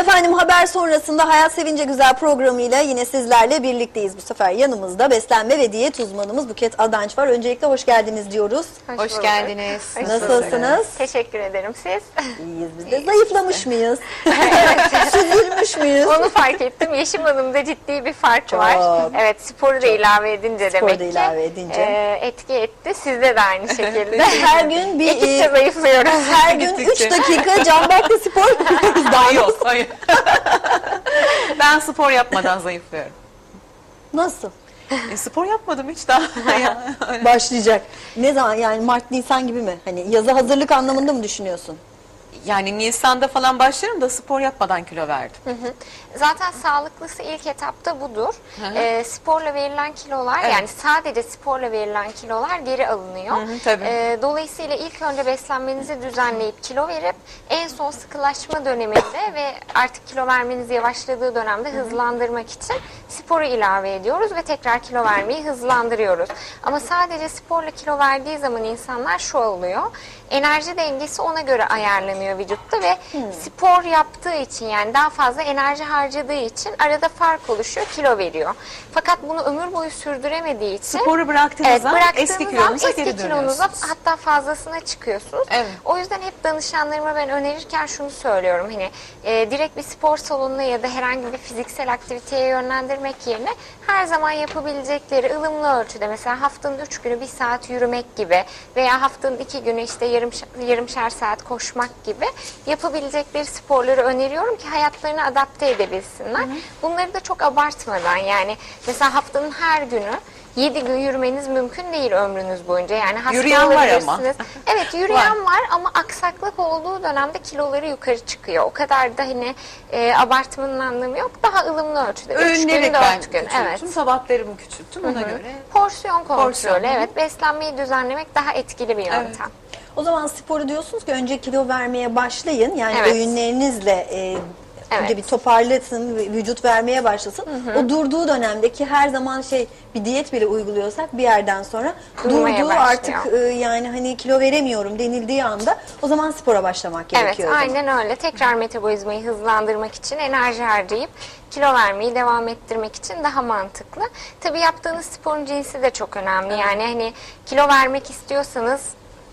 efendim haber sonrasında Hayat Sevince Güzel programıyla yine sizlerle birlikteyiz. Bu sefer yanımızda beslenme ve diyet uzmanımız Buket Adanç var. Öncelikle hoş geldiniz diyoruz. Hoş Hoş bulduk. geldiniz. Hoş Nasılsınız? Teşekkür ederim siz. İyiyiz biz de. Zayıflamış mıyız? Süzülmüş müyüz? Onu fark ettim. Yeşim Hanım'da ciddi bir fark Çok. var. Evet sporu da ilave edince Sporu demek da ki ilave edince. e, etki etti. Sizde de aynı şekilde. Her gün bir Gittikçe e, zayıflıyoruz. her gün 3 Gittikçe. dakika Canberk'te spor yapıyoruz. Daha Yok, nasıl? hayır. ben spor yapmadan zayıflıyorum. Nasıl? E, spor yapmadım hiç daha. Öyle. Başlayacak. Ne zaman yani Mart Nisan gibi mi? Hani yaza hazırlık anlamında mı düşünüyorsun? Yani Nisan'da falan başlarım da spor yapmadan kilo verdim. Zaten sağlıklısı ilk etapta budur. Hı hı. Ee, sporla verilen kilolar Evet. yani sadece sporla verilen kilolar geri alınıyor. Hı hı, tabii. Ee, dolayısıyla ilk önce beslenmenizi düzenleyip kilo verip en son sıkılaşma döneminde ve artık kilo vermeniz yavaşladığı dönemde hızlandırmak için sporu ilave ediyoruz ve tekrar kilo vermeyi hızlandırıyoruz. Ama sadece sporla kilo verdiği zaman insanlar şu oluyor. Enerji dengesi ona göre ayarlanıyor vücutta ve spor yaptığı için yani daha fazla enerji harcadığı için arada fark oluşuyor, kilo veriyor. Fakat bunu ömür boyu sürdüremediği için Sporu bıraktığınız Evet, zaman eski kilonuza eski geri kilonuza hatta fazlasına çıkıyorsunuz. Evet. O yüzden hep danışanlarıma ben önerirken şunu söylüyorum. Hani e, direkt bir spor salonuna ya da herhangi bir fiziksel aktiviteye yönlendirmek yerine her zaman yapabilecekleri ılımlı ölçüde mesela haftanın üç günü bir saat yürümek gibi veya haftanın iki günü işte yarım yarımşar saat koşmak gibi yapabilecekleri sporları öneriyorum ki hayatlarını adapte edebilsinler. Bunları da çok abartmadan yani mesela haftanın her günü 7 gün yürümeniz mümkün değil ömrünüz boyunca. Yani hasta Yürüyen var ama. Evet yürüyen var ama aksaklık olduğu dönemde kiloları yukarı çıkıyor. O kadar da hani e, abartmanın anlamı yok. Daha ılımlı ölçüde. Öğünerek ben gün. küçülttüm. Evet. Sabahlarımı küçülttüm ona göre. Porsiyon kontrolü. Porsiyon, hı. Evet. Beslenmeyi düzenlemek daha etkili bir yöntem. O zaman sporu diyorsunuz ki önce kilo vermeye başlayın. Yani Evet. öğünlerinizle e, önce Evet. bir toparlasın, vü- vücut vermeye başlasın. O durduğu dönemdeki her zaman şey bir diyet bile uyguluyorsak bir yerden sonra Durmaya durduğu başlıyor. artık e, yani hani kilo veremiyorum denildiği anda o zaman spora başlamak Evet, gerekiyor. zaman. aynen öyle. Tekrar metabolizmayı hızlandırmak için enerji harcayıp kilo vermeyi devam ettirmek için daha mantıklı. Tabii yaptığınız sporun cinsi de çok önemli. Yani hani kilo vermek istiyorsanız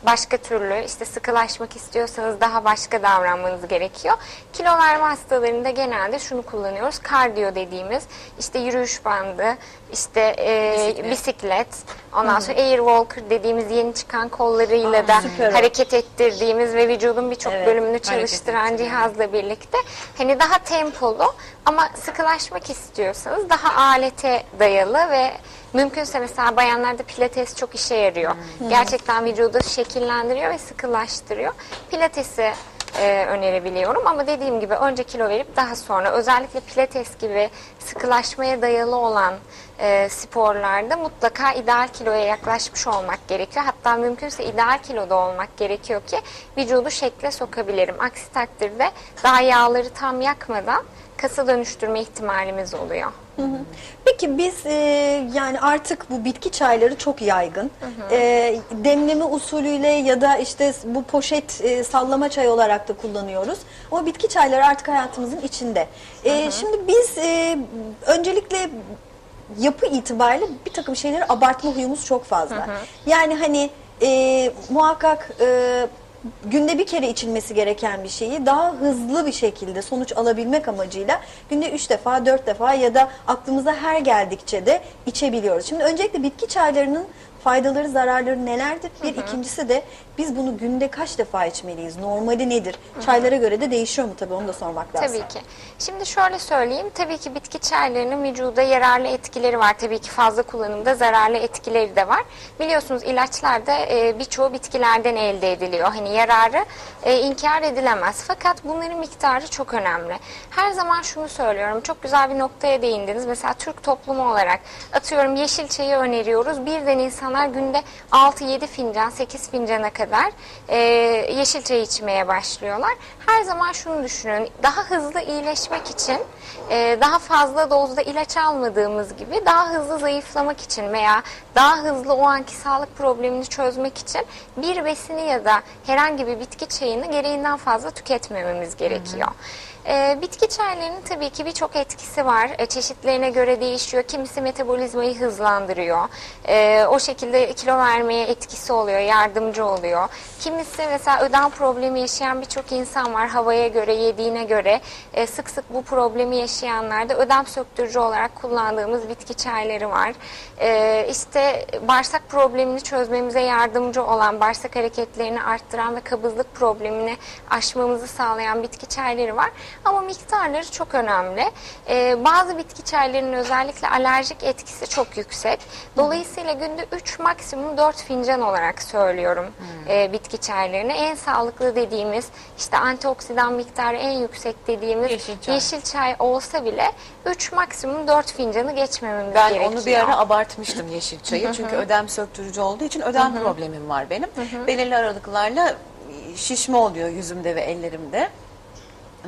başka türlü işte sıkılaşmak istiyorsanız daha başka davranmanız gerekiyor. Kilo verme hastalarında genelde şunu kullanıyoruz. Kardiyo dediğimiz işte yürüyüş bandı, işte e, Bisiklet. bisiklet, ondan sonra air walker dediğimiz yeni çıkan kollarıyla da süper hareket ettirdiğimiz ve vücudun birçok Evet, bölümünü çalıştıran cihazla birlikte hani daha tempolu ama sıkılaşmak istiyorsanız daha alete dayalı ve mümkünse mesela bayanlarda pilates çok işe yarıyor. Gerçekten vücudu şekillendiriyor ve sıkılaştırıyor. Pilatesi e, önerebiliyorum ama dediğim gibi önce kilo verip daha sonra özellikle pilates gibi sıkılaşmaya dayalı olan e, sporlarda mutlaka ideal kiloya yaklaşmış olmak gerekiyor. Hatta mümkünse ideal kiloda olmak gerekiyor ki vücudu şekle sokabilirim. Aksi takdirde daha yağları tam yakmadan kasa dönüştürme ihtimalimiz oluyor. Peki biz e, yani artık bu bitki çayları çok yaygın. E, demleme usulüyle ya da işte bu poşet e, sallama çay olarak da kullanıyoruz. Ama bitki çayları artık hayatımızın içinde. E, şimdi biz e, öncelikle yapı itibariyle bir takım şeyleri abartma huyumuz çok fazla. Yani hani e, muhakkak e, günde bir kere içilmesi gereken bir şeyi daha hızlı bir şekilde sonuç alabilmek amacıyla günde üç defa, dört defa ya da aklımıza her geldikçe de içebiliyoruz. Şimdi öncelikle bitki çaylarının faydaları, zararları nelerdir? Bir ikincisi de biz bunu günde kaç defa içmeliyiz? Normali nedir? Çaylara göre de değişiyor mu tabii onu da sormak lazım. Tabii ki. Şimdi şöyle söyleyeyim. Tabii ki bitki çaylarının vücuda yararlı etkileri var. Tabii ki fazla kullanımda zararlı etkileri de var. Biliyorsunuz ilaçlar da e, birçoğu bitkilerden elde ediliyor. Hani yararı e, inkar edilemez. Fakat bunların miktarı çok önemli. Her zaman şunu söylüyorum. Çok güzel bir noktaya değindiniz. Mesela Türk toplumu olarak atıyorum yeşil çayı öneriyoruz. Birden insanlar günde 6-7 fincan, 8 fincana kadar eder. E, yeşil çay içmeye başlıyorlar. Her zaman şunu düşünün. Daha hızlı iyileşmek için e, daha fazla dozda ilaç almadığımız gibi daha hızlı zayıflamak için veya daha hızlı o anki sağlık problemini çözmek için bir besini ya da herhangi bir bitki çayını gereğinden fazla tüketmememiz gerekiyor. Ee, bitki çaylarının tabii ki birçok etkisi var. Ee, çeşitlerine göre değişiyor. Kimisi metabolizmayı hızlandırıyor. Ee, o şekilde kilo vermeye etkisi oluyor, yardımcı oluyor. Kimisi mesela ödem problemi yaşayan birçok insan var. Havaya göre, yediğine göre e, sık sık bu problemi yaşayanlarda ödem söktürücü olarak kullandığımız bitki çayları var. Ee, işte bağırsak problemini çözmemize yardımcı olan, bağırsak hareketlerini arttıran ve kabızlık problemini aşmamızı sağlayan bitki çayları var. Ama miktarları çok önemli. Ee, bazı bitki çaylarının özellikle alerjik etkisi çok yüksek. Dolayısıyla günde 3 maksimum 4 fincan olarak söylüyorum e, bitki çaylarını. En sağlıklı dediğimiz işte antioksidan miktarı en yüksek dediğimiz Yeşil çay. yeşil çay olsa bile 3 maksimum 4 fincanı geçmememiz Ben gerekiyor. onu bir ara abartmıştım yeşil çayı. Çünkü ödem söktürücü olduğu için ödem problemim var benim. Belirli aralıklarla şişme oluyor yüzümde ve ellerimde.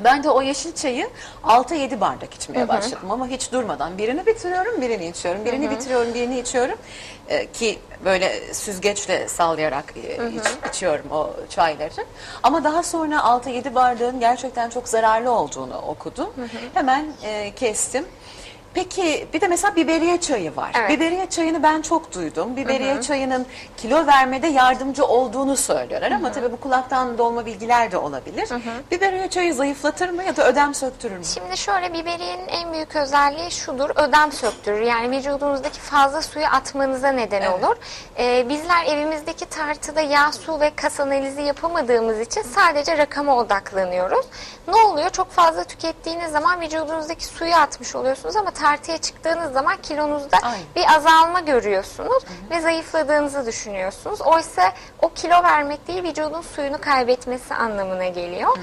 Ben de o yeşil çayı 6-7 bardak içmeye başladım ama hiç durmadan. Birini bitiriyorum, birini içiyorum. Birini bitiriyorum, birini içiyorum. Ee, ki böyle süzgeçle sallayarak e, iç- içiyorum o çayları. Ama daha sonra 6-7 bardağın gerçekten çok zararlı olduğunu okudum. Hemen e, kestim. Peki bir de mesela biberiye çayı var. Evet. Biberiye çayını ben çok duydum. Biberiye çayının kilo vermede yardımcı olduğunu söylüyorlar ama tabii bu kulaktan dolma bilgiler de olabilir. Biberiye çayı zayıflatır mı ya da ödem söktürür mü? Şimdi şöyle biberiyenin en büyük özelliği şudur, ödem söktürür. Yani vücudunuzdaki fazla suyu atmanıza neden Evet. olur. Ee, bizler evimizdeki tartıda yağ, su ve kas analizi yapamadığımız için sadece rakama odaklanıyoruz. Ne oluyor? Çok fazla tükettiğiniz zaman vücudunuzdaki suyu atmış oluyorsunuz ama tartıya çıktığınız zaman kilonuzda Aynen. bir azalma görüyorsunuz ve zayıfladığınızı düşünüyorsunuz. Oysa o kilo vermek değil vücudun suyunu kaybetmesi anlamına geliyor.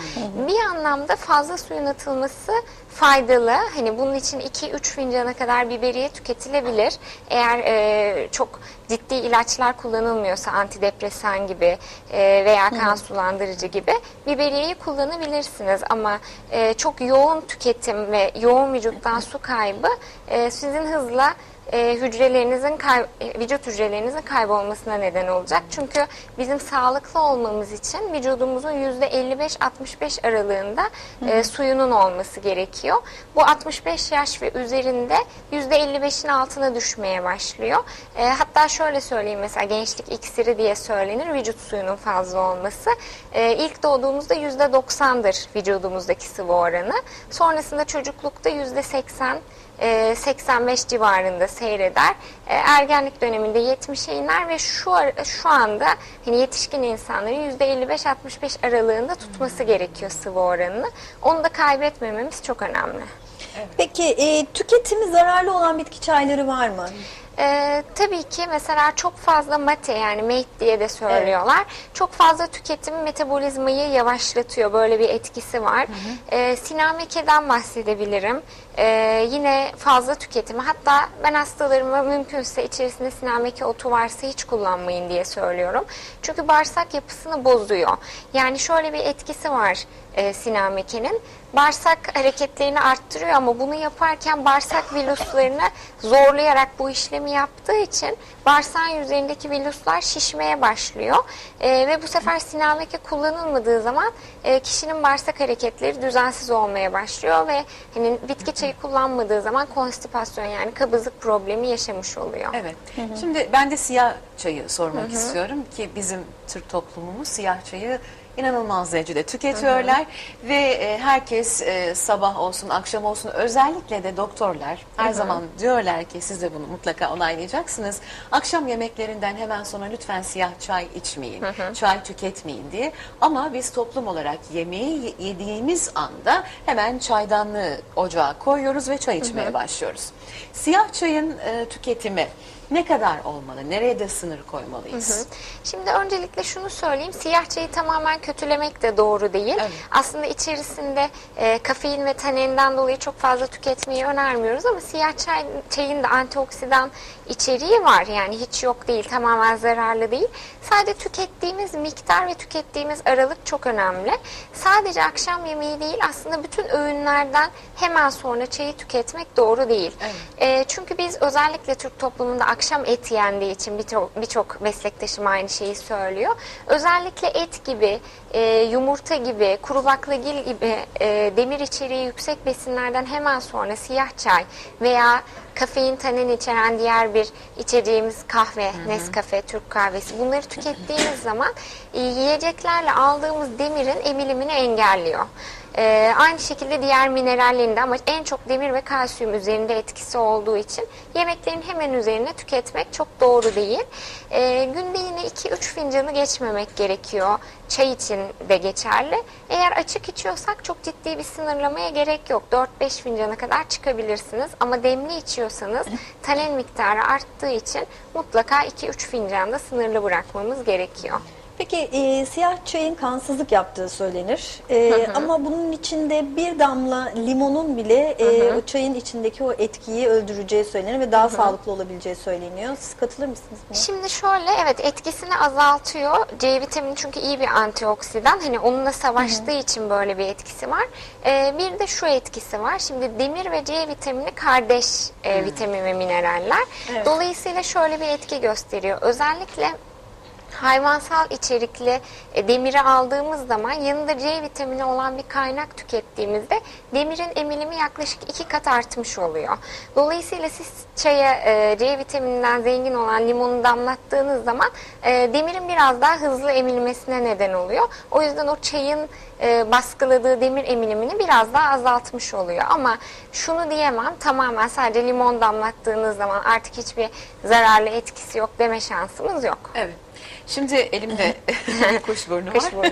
Bir anlamda fazla suyun atılması faydalı. Hani bunun için 2-3 fincana kadar biberiye tüketilebilir. Eğer e, çok ciddi ilaçlar kullanılmıyorsa antidepresan gibi e, veya kan sulandırıcı gibi biberiyeyi kullanabilirsiniz. Ama e, çok yoğun tüketim ve yoğun vücuttan su kaybı e, sizin hızla e, hücrelerinizin kay- e, vücut hücrelerinizin kaybolmasına neden olacak. Çünkü bizim sağlıklı olmamız için vücudumuzun %55-65 aralığında e, suyunun olması gerekiyor. Bu 65 yaş ve üzerinde %55'in altına düşmeye başlıyor. E, hatta şöyle söyleyeyim mesela gençlik iksiri diye söylenir vücut suyunun fazla olması. E, ilk doğduğumuzda %90'dır vücudumuzdaki sıvı oranı. Sonrasında çocuklukta %80 e, 85 civarında seyreder. E, Ergenlik döneminde 70'e iner ve şu şu anda hani yetişkin insanların %55-65 aralığında tutması gerekiyor sıvı oranını. Onu da kaybetmememiz çok önemli. Peki e, tüketimi zararlı olan bitki çayları var mı? Ee, tabii ki mesela çok fazla mate yani mate diye de söylüyorlar. Çok fazla tüketim metabolizmayı yavaşlatıyor. Böyle bir etkisi var. Ee, sinamekeden bahsedebilirim. Ee, yine fazla tüketimi. Hatta ben hastalarıma mümkünse içerisinde sinameke otu varsa hiç kullanmayın diye söylüyorum. Çünkü bağırsak yapısını bozuyor. Yani şöyle bir etkisi var e, sinamekenin. Bağırsak hareketlerini arttırıyor ama bunu yaparken bağırsak villuslarını zorlayarak bu işlemi yaptığı için bağırsağın yüzeyindeki villuslar şişmeye başlıyor. E, ve bu sefer sinameke kullanılmadığı zaman e, kişinin bağırsak hareketleri düzensiz olmaya başlıyor ve hani bitki çayı kullanmadığı zaman konstipasyon yani kabızlık problemi yaşamış oluyor. Evet. Şimdi ben de siyah çayı sormak istiyorum ki bizim Türk toplumumuz siyah çayı inanılmaz derecede tüketiyorlar ve e, herkes e, sabah olsun akşam olsun özellikle de doktorlar her zaman diyorlar ki siz de bunu mutlaka onaylayacaksınız. Akşam yemeklerinden hemen sonra lütfen siyah çay içmeyin, çay tüketmeyin diye. Ama biz toplum olarak yemeği ye- yediğimiz anda hemen çaydanlığı ocağa koyuyoruz ve çay içmeye başlıyoruz. Siyah çayın e, tüketimi Ne kadar olmalı? Nereye de sınır koymalıyız? Şimdi öncelikle şunu söyleyeyim. Siyah çayı tamamen kötülemek de doğru değil. Evet. Aslında içerisinde e, kafein ve taninden dolayı çok fazla tüketmeyi önermiyoruz ama siyah çay, çayın da antioksidan içeriği var. Yani hiç yok değil. Tamamen zararlı değil. Sadece tükettiğimiz miktar ve tükettiğimiz aralık çok önemli. Sadece akşam yemeği değil aslında bütün öğünlerden hemen sonra çayı tüketmek doğru değil. Evet. E, çünkü biz özellikle Türk toplumunda akşam et yendiği için birçok birçok meslektaşım aynı şeyi söylüyor. Özellikle et gibi, e, yumurta gibi, kuru baklagil gibi e, demir içeriği yüksek besinlerden hemen sonra siyah çay veya kafein tanin içeren diğer bir içeceğimiz kahve, Nescafe, Türk kahvesi bunları tükettiğimiz zaman e, yiyeceklerle aldığımız demirin emilimini engelliyor. Ee, aynı şekilde diğer minerallerinde ama en çok demir ve kalsiyum üzerinde etkisi olduğu için yemeklerin hemen üzerine tüketmek çok doğru değil. Ee, günde yine 2-3 fincanı geçmemek gerekiyor. Çay için de geçerli. Eğer açık içiyorsak çok ciddi bir sınırlamaya gerek yok. 4-5 fincana kadar çıkabilirsiniz. Ama demli içiyorsanız tanin miktarı arttığı için mutlaka 2-3 fincanda sınırlı bırakmamız gerekiyor. Peki e, siyah çayın kansızlık yaptığı söylenir. E, ama bunun içinde bir damla limonun bile e, o çayın içindeki o etkiyi öldüreceği söylenir ve daha sağlıklı olabileceği söyleniyor. Siz katılır mısınız buna? Şimdi şöyle evet etkisini azaltıyor. C vitamini çünkü iyi bir antioksidan. Hani onunla savaştığı için böyle bir etkisi var. Ee, bir de şu etkisi var. Şimdi demir ve C vitamini kardeş e, vitamin ve mineraller. Evet. Dolayısıyla şöyle bir etki gösteriyor. Özellikle hayvansal içerikli e, demiri aldığımız zaman yanında C vitamini olan bir kaynak tükettiğimizde demirin emilimi yaklaşık iki kat artmış oluyor. Dolayısıyla siz çaya e, C vitamininden zengin olan limonu damlattığınız zaman e, demirin biraz daha hızlı emilmesine neden oluyor. O yüzden o çayın e, baskıladığı demir emilimini biraz daha azaltmış oluyor. Ama şunu diyemem tamamen sadece limon damlattığınız zaman artık hiçbir zararlı etkisi yok deme şansımız yok. Evet. Şimdi elimde kuşburnu var. Kuşburnu.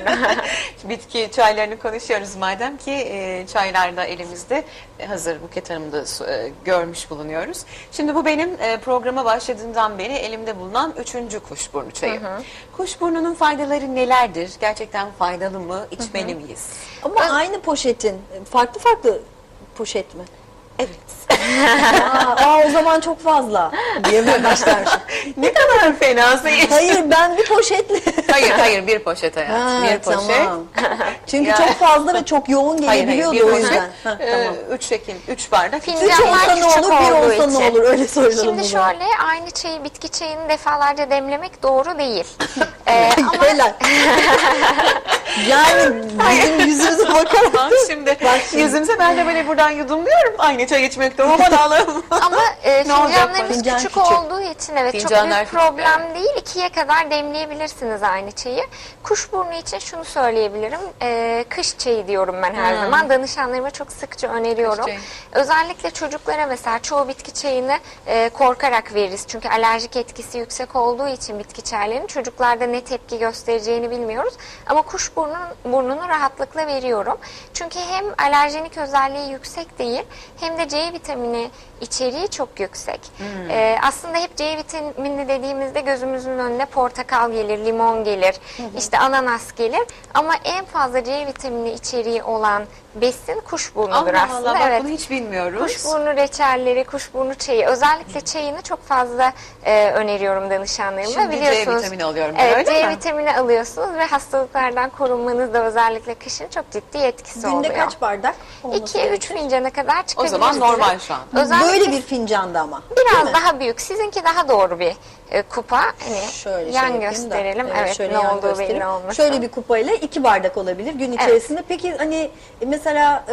Bitki çaylarını konuşuyoruz madem ki e, çaylar da elimizde E, hazır Buket Hanım'da e, görmüş bulunuyoruz. Şimdi bu benim e, programa başladığımdan beri elimde bulunan üçüncü kuşburnu çayı. Kuşburnunun faydaları nelerdir? Gerçekten faydalı mı? İçmeli miyiz? Ama aynı poşetin farklı farklı poşet mi? Evet. aa, aa, o zaman çok fazla diye başlar. ne kadar fena sayı. Hayır ben bir poşetle. Hayır hayır bir poşet hayatım. Ha, bir poşet. tamam. Çünkü Ya. çok fazla ve çok yoğun Hayır, hayır, gelebiliyordu bir o poşet, yüzden. Ha, e, tamam. üç şekil, üç bardak. Üç Fincanlar olsa ne küçük olur, bir olduğu olsa ne için. olur öyle soralım Şimdi şöyle aynı çayı bitki çayını defalarca demlemek doğru değil. Ee, ama Helal. yani bizim yüzümüze bakarak Bak şimdi, Bak şimdi. yüzümüze ben de böyle buradan yudumluyorum. Aynı çay içmekte aman Allah'ım. ama e, Ne olacak fincanlarımız Fincan küçük, küçük. olduğu için evet Fincanlar çok büyük küçük, problem değil. İkiye kadar demleyebilirsiniz aynı çayı. Kuşburnu için şunu söyleyebilirim. Ee, kış çayı diyorum ben her zaman. Danışanlarıma çok sıkça öneriyorum. Özellikle çocuklara mesela çoğu bitki çayını e, korkarak veririz. Çünkü alerjik etkisi yüksek olduğu için bitki çaylarının çocuklarda ne tepki göstereceğini bilmiyoruz. Ama kuşburnunun burnunu rahatlıkla veriyorum. Çünkü hem alerjenik özelliği yüksek değil hem de C vitamini içeriği çok yüksek. E, aslında hep C vitamini dediğimizde gözümüzün önüne portakal gelir, limon gelir, işte ananas gelir. Ama en fazla C vitamini içeriği olan besin kuşburnudur Allah aslında. Allah bak evet. bunu hiç bilmiyoruz. Kuşburnu reçelleri, kuşburnu çayı. Özellikle çayını çok fazla e, öneriyorum danışanlarıma. Şimdi C Biliyorsunuz, vitamini alıyorum ben, Evet, öyle C mi? vitamini alıyorsunuz ve hastalıklardan korunmanız da özellikle kışın çok ciddi etkisi günde oluyor. kaç bardak olması 2-3 gerekir? fincana kadar O çıkabilirsiniz. zaman normal şu an. Özellikle Böyle bir fincanda ama. biraz daha büyük. Sizinki daha doğru bir e, kupa. Hani Şöyle yan şey yapayım da. gösterelim. Evet, şöyle ne olduğu belli olmasın. Şöyle bir kupayla iki bardak olabilir gün içerisinde. Peki hani mesela e,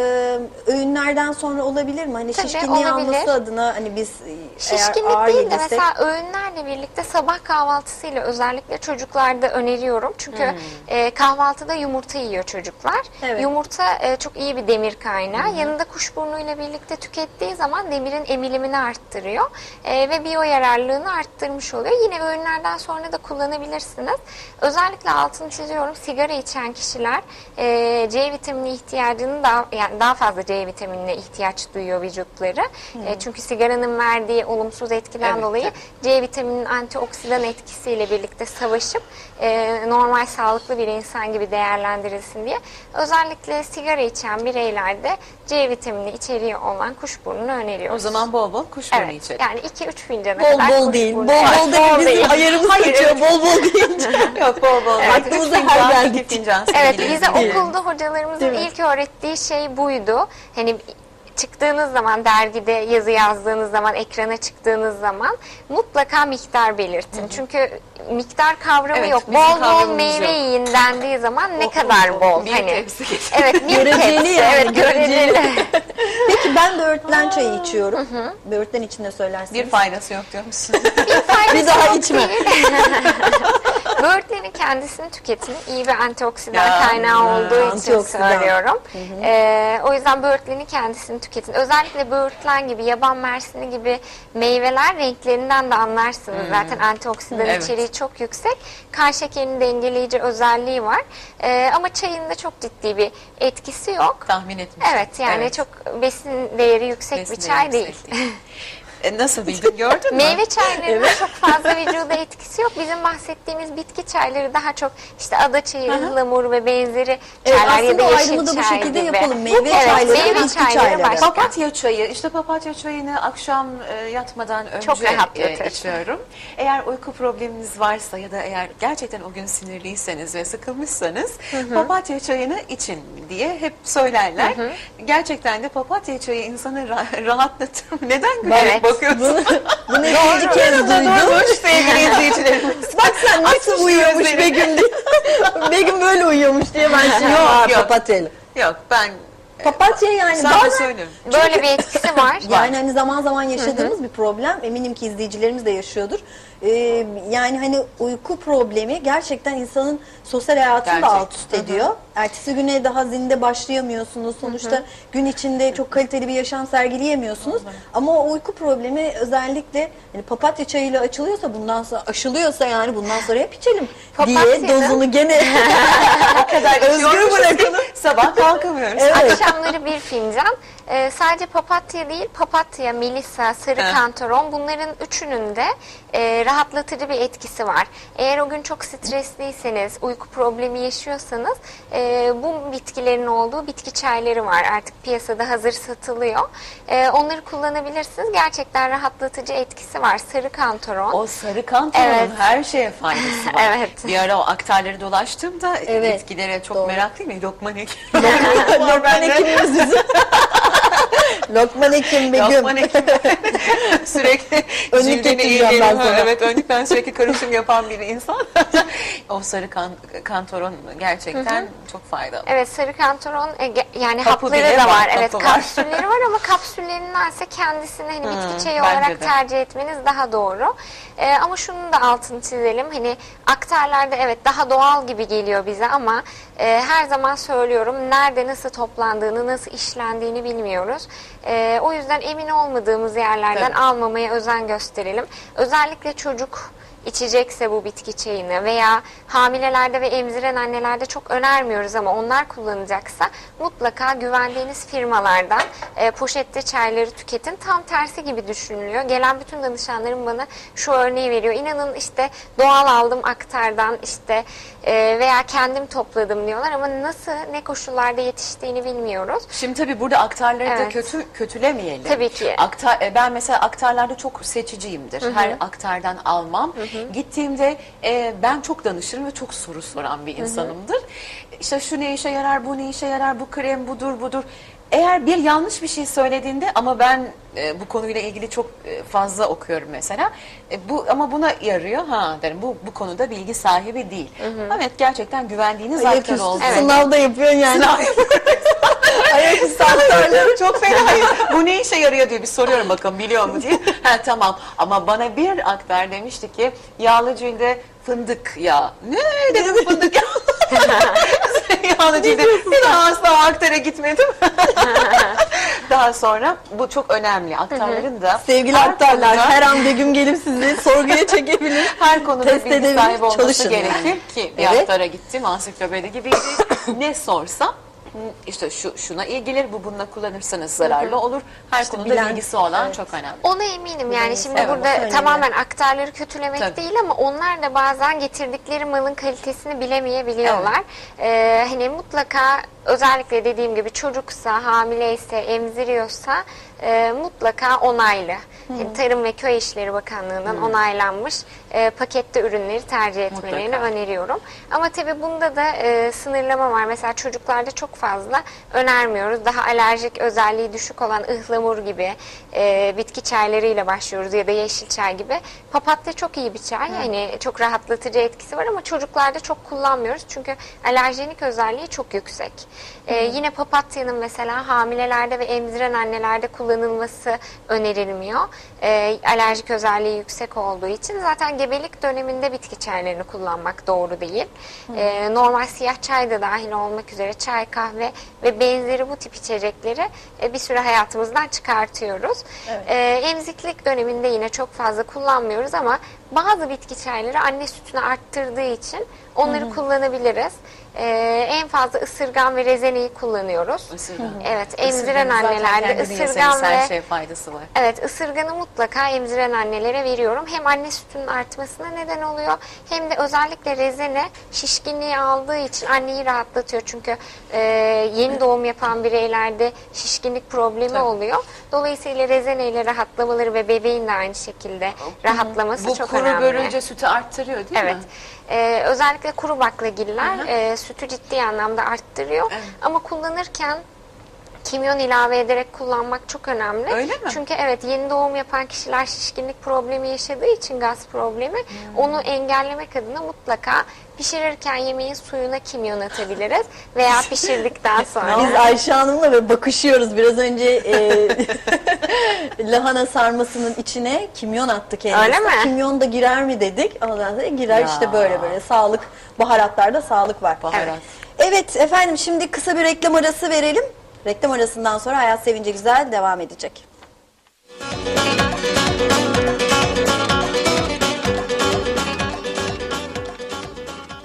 öğünlerden sonra olabilir mi? Hani Tabii, şişkinliği olabilir. alması adına hani biz e, eğer Şişkinlik ağır değil de yediysek mesela öğünlerle birlikte sabah kahvaltısıyla özellikle çocuklarda öneriyorum. Çünkü e, kahvaltıda yumurta yiyor çocuklar. Evet. Yumurta e, çok iyi bir demir kaynağı. Yanında kuşburnuyla birlikte tükettiği zaman demirin emilimini arttırıyor. E, ve biyo yararlılığını arttırmış oluyor. Oluyor. Yine öğünlerden sonra da kullanabilirsiniz. Özellikle altını çiziyorum sigara içen kişiler e, C vitamini ihtiyacını daha yani daha fazla C vitaminine ihtiyaç duyuyor vücutları. E, çünkü sigaranın verdiği olumsuz etkiden Evet, dolayı C vitaminin antioksidan etkisiyle birlikte savaşıp e, normal sağlıklı bir insan gibi değerlendirilsin diye özellikle sigara içen bireylerde C vitamini içeriği olan kuşburnunu öneriyoruz. O zaman bol bol kuşburnu Evet, içelim. yani 2-3 fincana Bol kadar bol değil. Bol kuşburnu. bol değil. Bizim ayarımız kaçıyor. Bol bol deyince. Yok bol bol. Evet. Aklımıza geldi. iki fincan Evet bize izleyiciler. okulda hocalarımızın ilk öğrettiği şey buydu. Hani çıktığınız zaman dergide yazı yazdığınız zaman ekrana çıktığınız zaman mutlaka miktar belirtin. Çünkü miktar kavramı Evet, yok. Bol bol meyve yok. yiyin dendiği zaman ne Bol kadar bol. Bir hani. tepsi. Evet bir tepsi. yani, Evet göreceli. Peki ben böğürtlen çayı içiyorum. Böğürtlen içinde söylersiniz. Bir faydası yok diyor musun? Bir daha içme. Böğürtlerin kendisini tüketin. İyi bir antioksidan Ya, kaynağı olduğu için antioksidan. söylüyorum. Ee, o yüzden böğürtlerin kendisini tüketin. Özellikle böğürtlen gibi, yaban mersini gibi meyveler renklerinden de anlarsınız. Zaten antioksidan Evet. içeriği çok yüksek. Kan şekerini dengeleyici özelliği var. Ee, ama çayın da çok ciddi bir etkisi yok. Tahmin etmiştim. Evet yani çok besin değeri yüksek Besin bir çay yüksek değil. E, nasıl bildin gördün mü? Meyve çaylarının çok fazla vücuda etkisi yok. Bizim bahsettiğimiz bitki çayları daha çok işte ada çayı, ıhlamur ve benzeri Evet, çaylar ya aslında da yeşil ayrımı da bu çay şekilde gibi. yapalım. Meyve Evet, çayları, meyve bitki çayları çayları. başka. Papatya çayı, işte papatya çayını akşam e, yatmadan önce Çok e, içiyorum. Eğer uyku probleminiz varsa ya da eğer gerçekten o gün sinirliyseniz ve sıkılmışsanız papatya çayını için diye hep söylerler. Gerçekten de papatya çayı insanı ra- rahatlatır. Neden gülerek Evet. Bakıyorsun? Bunu ikinci kez duydum. Sevgili izleyicilerimiz. Bak sen nasıl uyuyormuş. Begüm diye. Begüm böyle uyuyormuş diye ben şimdi Yok, Aa, yok. papatyalı. Yok ben Papatya yani sana bazen söylüyorum. Böyle bir etkisi var. Yani hani zaman zaman yaşadığımız bir problem. Eminim ki izleyicilerimiz de yaşıyordur. Ee, yani hani uyku problemi gerçekten insanın sosyal hayatını da Gerçekten. alt üst ediyor. Ertesi güne daha zinde başlayamıyorsunuz. Sonuçta gün içinde çok kaliteli bir yaşam sergileyemiyorsunuz. Ama o uyku problemi özellikle hani papatya çayıyla açılıyorsa bundan sonra aşılıyorsa yani bundan sonra hep içelim diye dozunu gene özgür İçiyormuşuz ki bırakalım. Sabah kalkamıyoruz. Evet. Akşamları bir fincan. Ee, sadece papatya değil, papatya, melisa, sarı He. kantaron bunların üçünün de e, rahatlatıcı bir etkisi var. Eğer o gün çok stresliyseniz, uyku problemi yaşıyorsanız e, bu bitkilerin olduğu bitki çayları var. Artık piyasada hazır satılıyor. E, onları kullanabilirsiniz. Gerçekten rahatlatıcı etkisi var. Sarı kantaron. O sarı kantaronun Evet. her şeye faydası var. Evet. Bir ara o aktarları dolaştığımda Evet, bitkilere çok doğru. meraklıyım. Lokman Hekim. Lokman Hekimimiz bizim. Lokman Hekim Begüm. Lokman Hekim. sürekli Önlük getireceğim ben sana. Evet önlükten sürekli karışım yapan bir insan. o sarı kan, kantaron gerçekten çok faydalı. Evet sarı kantaron e, yani Kapı hapları da var, var. Evet var. kapsülleri var ama kapsüllerindense kendisini hani bitki çayı olarak de. tercih etmeniz daha doğru. E, ama şunun da altını çizelim. Hani aktarlarda evet daha doğal gibi geliyor bize ama e, her zaman söylüyorum nerede nasıl toplandığını, nasıl işlendiğini bilmiyoruz. E, o yüzden emin olmadığımız yerlerden Tabii. almamaya özen gösterelim. Özellikle çocuk içecekse bu bitki çayını veya hamilelerde ve emziren annelerde çok önermiyoruz ama onlar kullanacaksa mutlaka güvendiğiniz firmalardan e, poşette çayları tüketin. Tam tersi gibi düşünülüyor. Gelen bütün danışanlarım bana şu örneği veriyor. İnanın işte doğal aldım aktardan işte e, veya kendim topladım diyorlar ama nasıl ne koşullarda yetiştiğini bilmiyoruz. Şimdi tabii burada aktarları da Evet. kötü kötülemeyelim. Tabii ki. Aktar, e, ben mesela aktarlarda çok seçiciyimdir. Her aktardan almam. Gittiğimde e, ben çok danışırım ve çok soru soran bir insanımdır. İşte şu ne işe yarar, bu ne işe yarar, bu krem budur budur. Eğer bir yanlış bir şey söylediğinde ama ben e, bu konuyla ilgili çok e, fazla okuyorum mesela. E, bu ama buna yarıyor. Ha derim bu bu konuda bilgi sahibi değil. Evet gerçekten güvendiğiniz aktar Ayaküstü oldu. sınavda yapıyorsun yani. Ayaküstü aktarları. Çok fena. Bu ne işe yarıyor diye bir soruyorum bakalım biliyor mu diye. Ha tamam ama bana bir aktar demişti ki yağlı cilde fındık ya. Ne dedim fındık ya. yağlı cilde. Bir daha asla aktara gitmedim. Daha sonra bu çok önemli. Aktarların da Sevgili her aktarlar konuda- her an Begüm gelip sizi sorguya çekebilir. her konuda test bilgi sahibi olması çalışın gerekir yani. ki bir Evet. aktara gittim ansiklopedi gibiydi. ne sorsa işte şu şuna iyi gelir bu bununla kullanırsanız zararlı olur. Her konuda bilen- bilgisi olan evet. çok önemli. Ona eminim yani şimdi Evet, burada önemli. tamamen aktarları kötülemek Tabii. değil ama onlar da bazen getirdikleri malın kalitesini bilemeyebiliyorlar. Ee, hani mutlaka özellikle dediğim gibi çocuksa, hamileyse, emziriyorsa e, mutlaka onaylı. Yani Tarım ve Köy İşleri Bakanlığı'ndan onaylanmış e, pakette ürünleri tercih etmelerini Mutlaka. öneriyorum. Ama tabii bunda da e, sınırlama var. Mesela çocuklarda çok fazla önermiyoruz. Daha alerjik özelliği düşük olan ıhlamur gibi e, bitki çaylarıyla başlıyoruz ya da yeşil çay gibi. Papatya çok iyi bir çay. Yani çok rahatlatıcı etkisi var ama çocuklarda çok kullanmıyoruz. Çünkü alerjenik özelliği çok yüksek. E, yine papatyanın mesela hamilelerde ve emziren annelerde kullanılması önerilmiyor. E, alerjik özelliği yüksek olduğu için zaten gebelik döneminde bitki çaylarını kullanmak doğru değil. E, normal siyah çay da dahil olmak üzere çay, kahve ve benzeri bu tip içecekleri e, bir süre hayatımızdan çıkartıyoruz. E, emziklik döneminde yine çok fazla kullanmıyoruz ama bazı bitki çayları anne sütünü arttırdığı için onları kullanabiliriz. E, en fazla ısırgan ve rezeneyi kullanıyoruz. Isırgan. Evet, emziren Isırganın zaten annelerde kendini yeseniz ısırgan her ve şeye faydası var. Evet ısırganı mutlaka emziren annelere veriyorum. Hem anne sütünün artmasına neden oluyor hem de özellikle rezene şişkinliği aldığı için anneyi rahatlatıyor. Çünkü e, yeni doğum yapan bireylerde şişkinlik problemi Tabii. oluyor. Dolayısıyla rezene ile rahatlamaları ve bebeğin de aynı şekilde rahatlaması Bu çok kuru önemli. sütü arttırıyor değil Evet. Ee, özellikle kuru baklagiller e, sütü ciddi anlamda arttırıyor. Evet. Ama kullanırken kimyon ilave ederek kullanmak çok önemli. Öyle mi? Çünkü evet yeni doğum yapan kişiler şişkinlik problemi yaşadığı için gaz problemi Hmm. onu engellemek adına mutlaka pişirirken yemeğin suyuna kimyon atabiliriz veya pişirdikten sonra. Biz Ayşe Hanım'la böyle bakışıyoruz. Biraz önce e, lahana sarmasının içine kimyon attı kendisi. Öyle mi? Kimyon da girer mi dedik. Ondan sonra girer Ya. işte böyle böyle. Sağlık, baharatlarda sağlık var. Baharat. Evet. Evet efendim şimdi kısa bir reklam arası verelim. Reklam arasından sonra Hayat Sevince Güzel devam edecek.